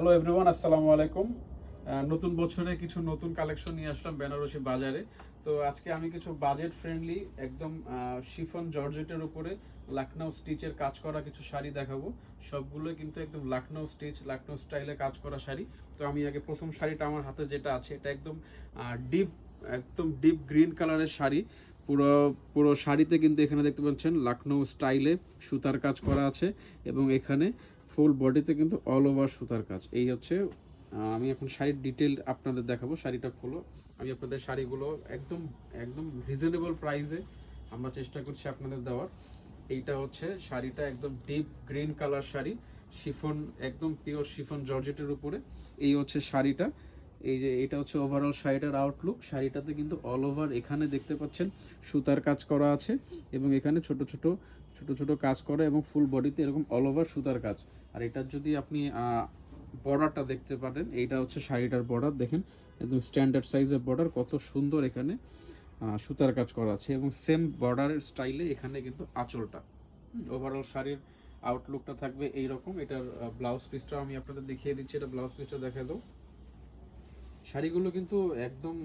Hello everyone আসসালামু আলাইকুম নতুন বছরে কিছু নতুন কালেকশন নিয়ে আসলাম বেনারসি বাজারে। তো আজকে আমি কিছু বাজেট ফ্রেন্ডলি একদম শিফন জর্জেটের উপরে লাখনৌ স্টিচের কাজ করা কিছু শাড়ি দেখাবো। সবগুলো কিন্তু একদম লাখনৌ স্টিচ লাখনৌ স্টাইলে কাজ করা শাড়ি। তো আমি আগে প্রথম শাড়িটা আমার হাতে যেটা আছে, এটা একদম ডিপ একদম ডিপ গ্রিন কালারের শাড়ি। পুরো পুরো শাড়িতে কিন্তু এখানে দেখতে পাচ্ছেন লাখনৌ স্টাইলে সুতার কাজ করা আছে। এবং এখানে ফুল বডিতে কিন্তু অল ওভার সুতার কাজ। এই হচ্ছে আমি এখন শাড়ির ডিটেল আপনাদের দেখাবো, শাড়িটা খোলো। আমি আপনাদের শাড়িগুলো একদম একদম রিজনেবল প্রাইসে আমরা চেষ্টা করছি আপনাদের দেওয়ার। এইটা হচ্ছে শাড়িটা একদম deep green colour sari, chiffon, একদম পিওর শিফন জর্জেটের উপরে। এই হচ্ছে শাড়িটা। এই যে এটা হচ্ছে ওভারঅল শাড়িটার আউটলুক শাড়িটাতে কিন্তু অল ওভার এখানে দেখতে পাচ্ছেন সুতার কাজ করা আছে এবং এখানে ছোট ছোট ছোট ছোট কাজ করে এবং ফুল বডিতে এরকম অল ওভার সুতার কাজ। আর এটার যদি আপনি বর্ডারটা দেখতে পারেন, এইটা হচ্ছে শাড়িটার বর্ডার দেখেন, একদম স্ট্যান্ডার্ড সাইজের বর্ডার কত সুন্দর এখানে সুতার কাজ করা আছে এবং সেম বর্ডারের স্টাইলে এখানে কিন্তু আঁচলটা। ওভারঅল শাড়ির আউটলুকটা থাকবে এইরকম। এটার ব্লাউজ পিসটা আমি আপনাদের দেখিয়ে দিচ্ছি, এটা ব্লাউজ পিসটা দেখা দাও শাড়িগুলো কিন্তু একদম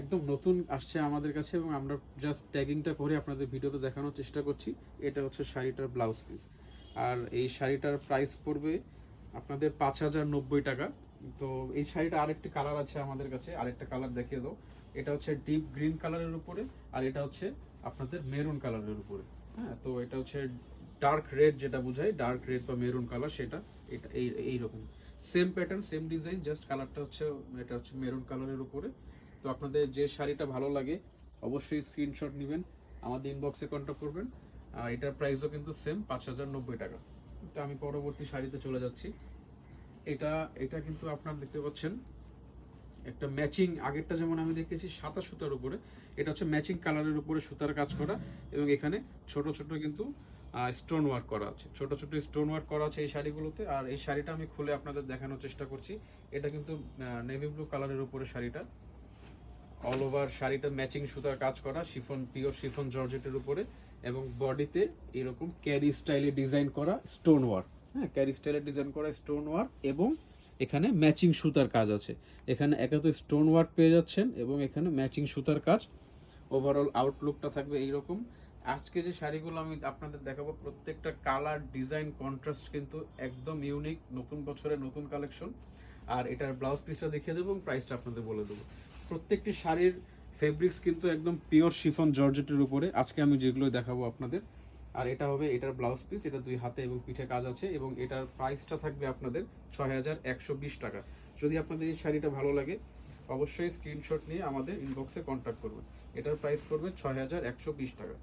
একদম নতুন আসছে আমাদের কাছে এবং আমরা জাস্ট ট্যাগিংটা করে আপনাদের ভিডিওতে দেখানোর চেষ্টা করছি। এটা হচ্ছে শাড়িটার ব্লাউজ পিস আর এই শাড়িটার প্রাইস পড়বে আপনাদের পাঁচ হাজার নব্বই টাকা। তো এই শাড়িটা আরেকটি কালার আছে আমাদের কাছে, আরেকটা কালার দেখিয়ে দাও। এটা হচ্ছে ডিপ গ্রিন কালারের উপরে আর এটা হচ্ছে আপনাদের মেরুন কালারের উপরে। হ্যাঁ তো এটা হচ্ছে ডার্ক রেড যেটা বোঝায় ডার্ক রেড বা মেরুন কালার সেটা, এটা এই, এইরকম। Same pattern same design just কালারটা হচ্ছে, এটা হচ্ছে মেরুন কালারের উপরে। তো আপনাদের যে শাড়িটা ভালো লাগে, অবশ্যই স্ক্রিনশট নেবেন, আমাদের ইনবক্সে কন্ট্যাক্ট করবেন। আর এটার প্রাইসও কিন্তু সেম পাঁচ হাজার নব্বই টাকা। তো আমি পরবর্তী শাড়িতে চলে যাচ্ছি। এটা এটা কিন্তু আপনারা দেখতে পাচ্ছেন, একটা ম্যাচিং আগেরটা যেমন আমি দেখেছি সাদা সুতার উপরে, এটা হচ্ছে ম্যাচিং কালারের উপরে সুতার কাজ করা। এবং এখানে ছোট ছোট কিন্তু স্টোন ওয়ার্ক করা আছে। ছোট ছোট স্টোন ওয়ার্ক করা আছে এই শাড়িগুলোতে। আর এই শাড়িটা আমি খুলে আপনাদের দেখানোর চেষ্টা করছি। এটা কিন্তু নেভি ব্লু কালারের উপরে শাড়িটা। অল ওভার শাড়িটা ম্যাচিং সুতার কাজ করা শিফন পিওর শিফন জর্জেটের উপরে। এবং বডিতে এরকম ক্যারি স্টাইলে ডিজাইন করা স্টোন ওয়ার্ক হ্যাঁ ক্যারি স্টাইলে ডিজাইন করা স্টোন ওয়ার্ক এবং এখানে ম্যাচিং সুতার কাজ আছে। এখানে একে তো স্টোন ওয়ার্ক পেয়ে যাচ্ছেন এবং এখানে ম্যাচিং সুতার কাজ। ওভারঅল আউটলুকটা থাকবে এইরকম। আজকে যে শাড়িগুলো আমি আপনাদের দেখাবো, প্রত্যেকটা কালার ডিজাইন কন্ট্রাস্ট কিন্তু একদম ইউনিক নতুন বছরের নতুন কালেকশন আর এটার ব্লাউজ পিসটা দেখিয়ে দেবো এবং প্রাইসটা আপনাদের বলে দেবো। প্রত্যেকটি শাড়ির ফেব্রিক্স কিন্তু একদম পিওর শিফন জর্জেটের উপরে। আজকে আমি যেগুলো দেখাবো আপনাদের, আর এটা হবে এটার ব্লাউজ পিস এটা দুই হাতে এবং পিঠে কাজ আছে এবং এটার প্রাইসটা থাকবে আপনাদের ছয় হাজার একশো বিশ টাকা। যদি আপনাদের এই শাড়িটা ভালো লাগে, অবশ্যই স্ক্রিনশট নিয়ে আমাদের ইনবক্সে কন্ট্যাক্ট করবেন। এটার প্রাইস পড়বে ছয় টাকা।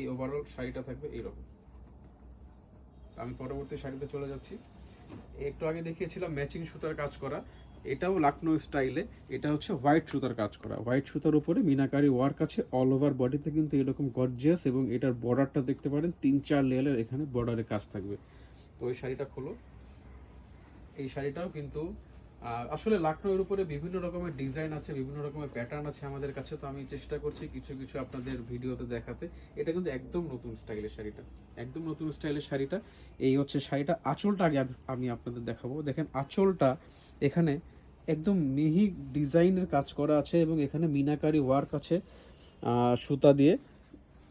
এই ওভারঅল শাড়িটা থাকবে এইরকম। আমি পরবর্তী শাড়িতে চলে যাচ্ছি। একটু আগে দেখিয়েছিলাম ম্যাচিং সুতার কাজ করা। এটাও লাকনো স্টাইলে এটা হচ্ছে হোয়াইট সুতার কাজ করা। হোয়াইট সুতার উপরে মিনাকারি ওয়ার্ক আছে অল ওভার বডিতে কিন্তু এরকম গর্জিয়াস এবং এটার বর্ডারটা দেখতে পারেন, তিন চার লেয়ারের এখানে বর্ডারে কাজ থাকবে। তো ওই শাড়িটা খোলো। এই শাড়িটাও কিন্তু আসলে লাকনোর উপরে বিভিন্ন রকমের ডিজাইন আছে, বিভিন্ন রকমের প্যাটার্ন আছে আমাদের কাছে, তো আমি চেষ্টা করছি কিছু কিছু আপনাদের ভিডিওতে দেখাতে। এটা কিন্তু একদম নতুন স্টাইলের শাড়িটা, একদম নতুন স্টাইলের শাড়িটা। এই হচ্ছে শাড়িটা, আঁচলটা আগে আমি আপনাদের দেখাবো। দেখেন, আঁচলটা এখানে একদম মিহি ডিজাইনের কাজ করা আছে এবং এখানে মিনাকারি ওয়ার্ক আছে সুতা দিয়ে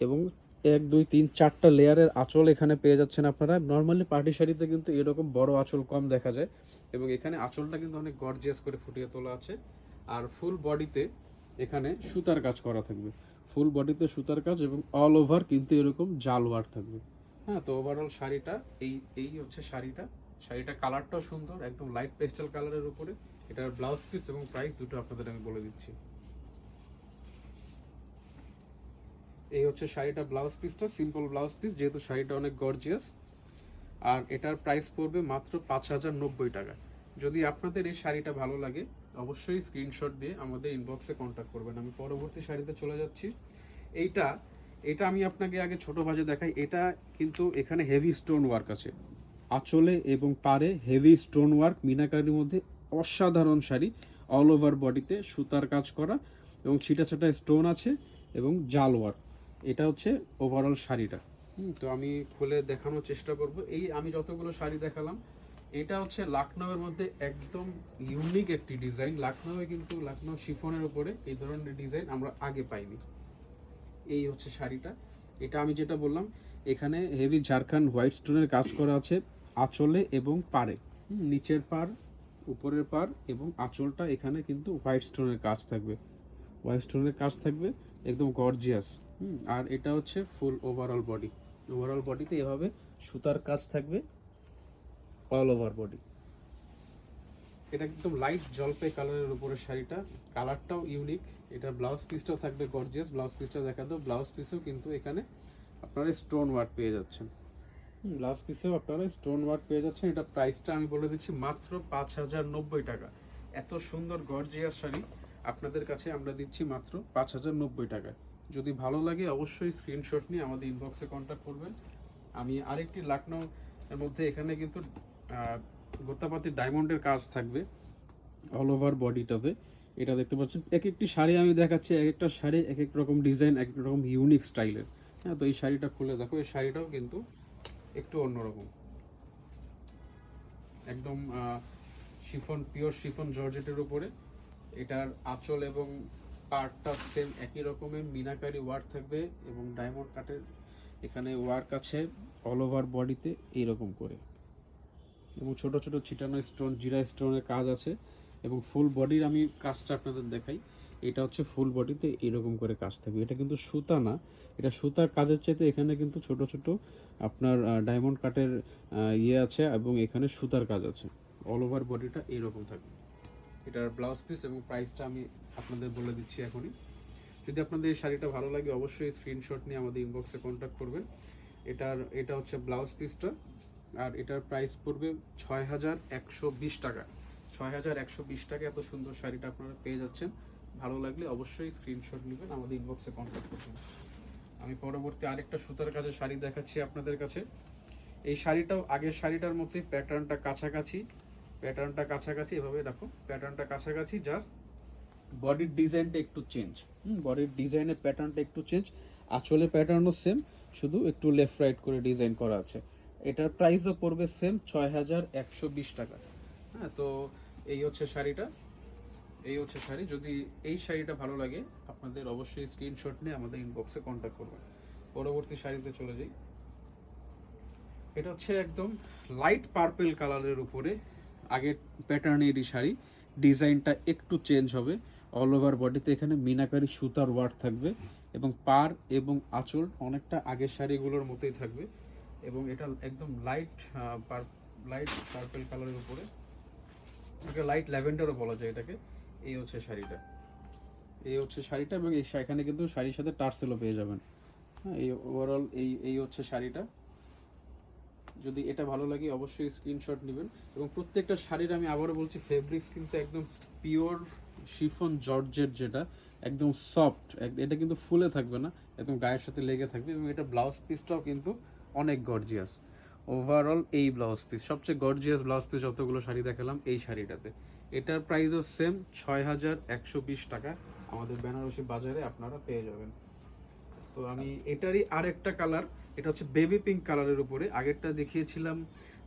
এবং এক, দুই, তিন, চারটা লেয়ারের আঁচল এখানে পেয়ে যাচ্ছেন আপনারা। নর্মালি পার্টি শাড়িতে কিন্তু এরকম বড় আঁচল কম দেখা যায় এবং এখানে আঁচলটা কিন্তু অনেক গর্জিয়াস করে ফুটিয়ে তোলা আছে। আর ফুল বডিতে এখানে সুতার কাজ করা থাকবে। ফুল বডিতে সুতার কাজ এবং অল ওভার কিন্তু এরকম জাল ওয়ার্ক থাকবে। হ্যাঁ তো ওভারঅল শাড়িটা, এই এই হচ্ছে শাড়িটা। শাড়িটা কালারটাও সুন্দর, একদম লাইট পেস্টাল কালারের উপরে। এটার ব্লাউজ পিস এবং প্রাইস দুটো আপনাদের আমি বলে দিচ্ছি। এই হচ্ছে শাড়িটা ব্লাউজ পিসটা সিম্পল ব্লাউজ পিস যেহেতু শাড়িটা অনেক গর্জিয়াস আর এটার প্রাইস পড়বে মাত্র পাঁচ হাজার নব্বই টাকা। যদি আপনাদের এই শাড়িটা ভালো লাগে, অবশ্যই স্ক্রিনশট দিয়ে আমাদের ইনবক্সে কন্ট্যাক্ট করবেন। আমি পরবর্তী শাড়িতে চলে যাচ্ছি। এইটা, এটা আমি আপনাকে আগে ছোট ভাজে দেখাই। এটা কিন্তু এখানে হেভি স্টোন ওয়ার্ক আছে। আঁচলে এবং পারে হেভি স্টোন ওয়ার্ক মিনাকারির মধ্যে অসাধারণ শাড়ি। অল ওভার বডিতে সুতার কাজ করা এবং ছিটা ছাটা স্টোন আছে এবং জাল ওয়ার্ক এটা হচ্ছে ওভারঅল শাড়িটা। হুম, তো আমি খুলে দেখানোর চেষ্টা করব। এই আমি যতগুলো শাড়ি দেখালাম এটা হচ্ছে লাখনৌয়ের মধ্যে একদম ইউনিক একটি ডিজাইন লাখনৌয়ে কিন্তু লাখনৌ শিফনের উপরে এই ধরনের ডিজাইন আমরা আগে পাইনি। এই হচ্ছে শাড়িটা। এটা আমি যেটা বললাম এখানে হেভি ঝাড়খণ্ড হোয়াইট স্টোনের কাজ করা আছে আঁচলে এবং পাড়ে। নিচের পাড় উপরের পাড় এবং আঁচলটা এখানে কিন্তু হোয়াইট স্টোনের কাজ থাকবে। হোয়াইট স্টোনের কাজ থাকবে একদম গর্জিয়াস হুম, আর এটা হচ্ছে ফুল ওভারঅল বডি ওভারঅল বডিতে এভাবে সুতার কাজ থাকবে অল ওভার বডি এটা একদম লাইট জলপাই কালারের উপরে শাড়িটা। কালারটাও ইউনিক এটা ব্লাউজ পিসটাও থাকবে গর্জিয়াস ব্লাউজ পিসটা দেখা দাও। ব্লাউজ পিসেও কিন্তু এখানে আপনারা স্টোন ওয়ার্ক পেয়ে যাচ্ছেন। ব্লাউজ পিসেও আপনারা স্টোন ওয়ার্ক পেয়ে যাচ্ছেন। এটা প্রাইসটা আমি বলে দিচ্ছি মাত্র পাঁচ হাজার নব্বই টাকা। এত সুন্দর গর্জিয়াস শাড়ি আপনাদের কাছে আমরা দিচ্ছি মাত্র পাঁচ হাজার নব্বই টাকায়। যদি ভালো লাগে অবশ্যই স্ক্রিনশট নিয়ে আমাদের ইনবক্সে কন্ট্যাক্ট করবেন। আমি আরেকটি লাকনো এর মধ্যে এখানে কিন্তু গোতাপাতি ডায়মন্ডের কাজ থাকবে অল ওভার বডিটাতে এটা দেখতে পাচ্ছেন এক একটি শাড়ি আমি দেখাচ্ছি এক একটা শাড়ি এক এক রকম ডিজাইন এক এক রকম ইউনিক স্টাইলের হ্যাঁ তো এই শাড়িটা খুলে দেখো, এই শাড়িটাও কিন্তু একটু অন্যরকম। একদম শিফন পিওর শিফন জর্জেটের উপরে। এটার আঁচল এবং পার্টটা সেম একই রকমের মিনাকারি ওয়ার্ক থাকবে এবং ডায়মন্ড কাটের এখানে ওয়ার্ক আছে অল ওভার বডিতে এইরকম করে। এবং ছোট ছোট ছিটানো স্টোন জিরা স্টোনের কাজ আছে এবং ফুল বডির আমি কাজটা আপনাদের দেখাই। এটা হচ্ছে ফুল বডিতে এরকম করে কাজ থাকবে। এটা কিন্তু সুতা না, এটা সুতার কাজের চাইতে এখানে কিন্তু ছোট ছোট আপনার ডায়মন্ড কাটের ইয়ে আছে এবং এখানে সুতার কাজ আছে। অল ওভার বডিটা এইরকম থাকবে। এটার ব্লাউজ পিস এবং প্রাইসটা আমি আপনাদের বলে দিচ্ছি এখনই। যদি আপনাদের এই শাড়িটা ভালো লাগে, অবশ্যই স্ক্রিনশট নিয়ে আমাদের ইনবক্সে কন্ট্যাক্ট করবেন। এটার, এটা হচ্ছে ব্লাউজ পিসটা আর এটার প্রাইস পড়বে ছয় হাজার একশো বিশ টাকা। ছয় হাজার একশো বিশ টাকা এত সুন্দর শাড়িটা আপনারা পেয়ে যাচ্ছেন। ভালো লাগলে অবশ্যই স্ক্রিনশট নেবেন, আমাদের ইনবক্সে কন্ট্যাক্ট করবেন। আমি পরবর্তী আরেকটা সুতার কাজের শাড়ি দেখাচ্ছি আপনাদের কাছে। এই শাড়িটাও, আগের শাড়িটার মধ্যে প্যাটার্নটা কাছাকাছি। প্যাটার্নটা কাছাকাছি, এভাবে দেখো প্যাটার্নটা কাছাকাছি জাস্ট বডির ডিজাইনটা একটু চেঞ্জ হুম বডির ডিজাইনের প্যাটার্নটা একটু চেঞ্জ আঁচলে প্যাটার্নও সেম শুধু একটু লেফট রাইট করে ডিজাইন করা আছে। এটার প্রাইসও পড়বে সেম ছয় হাজার একশো বিশ টাকা। হ্যাঁ তো এই হচ্ছে শাড়িটা। এই হচ্ছে শাড়ি। যদি এই শাড়িটা ভালো লাগে, আপনাদের অবশ্যই স্ক্রিনশট নিয়ে আমাদের ইনবক্সে কন্ট্যাক্ট করবেন। পরবর্তী শাড়িতে চলে যাই। এটা হচ্ছে একদম লাইট পার্পেল কালারের উপরে আগের প্যাটার্নেরই শাড়ি। ডিজাইনটা একটু চেঞ্জ হবে অল ওভার বডিতে এখানে মিনাকারি সুতার ওয়ার্ক থাকবে এবং পার এবং আঁচল অনেকটা আগের শাড়িগুলোর মতোই থাকবে এবং এটা একদম লাইট লাইট পার্পেল কালারের উপরে। এটা লাইট ল্যাভেন্ডারও বলা যায় এটাকে। এই হচ্ছে শাড়িটা। এই হচ্ছে শাড়িটা এবং এই এখানে কিন্তু শাড়ির সাথে টার্সেলও পেয়ে যাবেন। হ্যাঁ এই ওভারঅল এই এই হচ্ছে শাড়িটা। যদি এটা ভালো লাগে, অবশ্যই স্ক্রিনশট নেবেন। এবং প্রত্যেকটা শাড়ির আমি আবারও বলছি ফেব্রিক্স কিন্তু একদম পিওর শিফন জর্জের যেটা, একদম সফট এটা কিন্তু ফুলে থাকবে না, একদম গায়ের সাথে লেগে থাকবে এবং এটা ব্লাউজ পিসটাও কিন্তু অনেক গর্জিয়াস ওভারঅল এই ব্লাউজ পিস সবচেয়ে গর্জিয়াস ব্লাউজ পিস যতগুলো শাড়ি দেখালাম এই শাড়িটাতে। এটার প্রাইসও সেম ছয় হাজার একশো বিশ টাকা। আমাদের বেনারসি বাজারে আপনারা পেয়ে যাবেন। তো আমি এটারই আরেকটা কালার এটা হচ্ছে বেবি পিঙ্ক কালারের উপরে। আগেরটা দেখিয়েছিলাম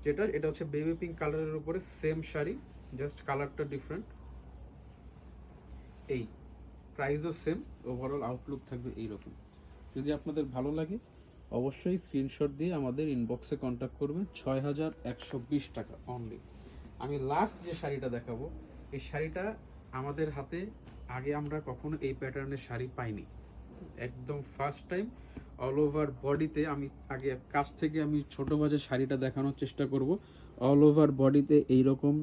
যেটা, এটা হচ্ছে বেবি পিঙ্ক কালারের উপরে সেম শাড়ি জাস্ট কালারটা ডিফারেন্ট এই প্রাইসও সেম ওভারঅল আউটলুক থাকবে এইরকম। যদি আপনাদের ভালো লাগে, অবশ্যই স্ক্রিনশট দিয়ে আমাদের ইনবক্সে কন্ট্যাক্ট করবেন, ছয় হাজার একশো বিশ টাকা অনলি আমি লাস্ট যে শাড়িটা দেখাবো, এই শাড়িটা আমাদের হাতে আগে আমরা কখনো এই প্যাটার্নের শাড়ি পাইনি। একদম ফার্স্ট টাইম অল ওভার বডিতে আমি আগে কাছ থেকে আমি ছোট বাজে শাড়িটা দেখানোর চেষ্টা করব। অল ওভার বডিতে এই রকম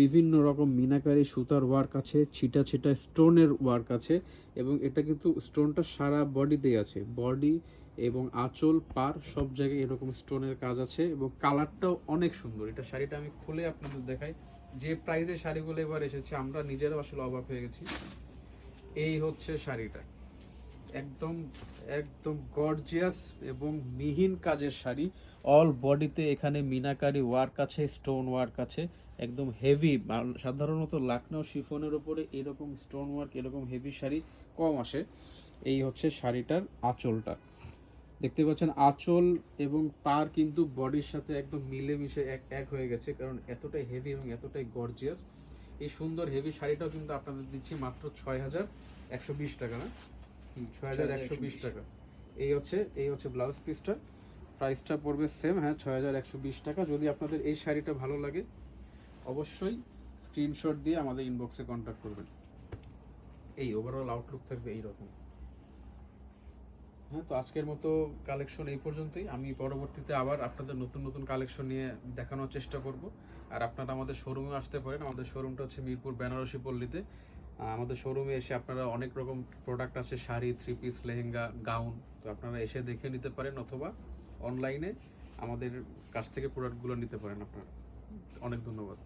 বিভিন্ন রকম মিনাকারি সুতার ওয়ার্ক আছে, ছিটা ছিটা স্টোনের ওয়ার্ক আছে এবং এটা কিন্তু স্টোনটা সারা বডিতেই আছে। বডি এবং আঁচল, পার সব জায়গায় এরকম স্টোনের কাজ আছে এবং কালারটাও অনেক সুন্দর। এটা শাড়িটা আমি খুলে আপনাদের দেখাই। যে প্রাইজে শাড়িগুলো এবার এসেছে, আমরা নিজেরাও আসলে অবাক হয়ে গেছি। এই হচ্ছে শাড়িটা। একদম একদম গর্জিয়াস এবং মিহিন কাজের শাড়ি। অল বডিতে এখানে মিনাকারি ওয়ার্ক আছে স্টোন ওয়ার্ক আছে। একদম হেভি সাধারণত লাকনাও শিফনের উপরে এরকম স্টোন ওয়ার্ক এরকম হেভি শাড়ি কম আসে। এই হচ্ছে শাড়িটার আঁচলটা। দেখতে পাচ্ছেন, আঁচল এবং পার কিন্তু বডির সাথে একদম মিলেমিশে এক এক হয়ে গেছে, কারণ এতটাই হেভি এবং এতটাই গর্জিয়াস এই সুন্দর হেভি শাড়িটাও কিন্তু আপনাদের দিচ্ছি মাত্র ছয় হাজার একশো বিশ টাকা না? ছয় হাজার একশো বিশ টাকা। এই হচ্ছে এই হচ্ছে ব্লাউজ পিসটা প্রাইসটা পড়বে সেম হ্যাঁ ছয় হাজার একশো বিশ টাকা। যদি আপনাদের এই শাড়িটা ভালো লাগে অবশ্যই স্ক্রিনশট দিয়ে আমাদের ইনবক্সে কন্ট্যাক্ট করবেন। এই ওভারঅল আউটলুক থাকবে এইরকম। হ্যাঁ তো আজকের মতো কালেকশন এই পর্যন্তই। আমি পরবর্তীতে আবার আপনাদের নতুন নতুন কালেকশন নিয়ে দেখানোর চেষ্টা করব। আর আপনারা আমাদের শোরুমে আসতে পারেন। আমাদের শোরুমটা হচ্ছে মিরপুর বেনারসি পল্লীতে। আমাদের শোরুমে এসে আপনারা অনেক রকম প্রোডাক্ট আছে, sari three piece lehenga gown তো আপনারা এসে দেখে নিতে পারেন অথবা অনলাইনে আমাদের কাছ থেকে প্রোডাক্টগুলো নিতে পারেন আপনারা। অনেক ধন্যবাদ।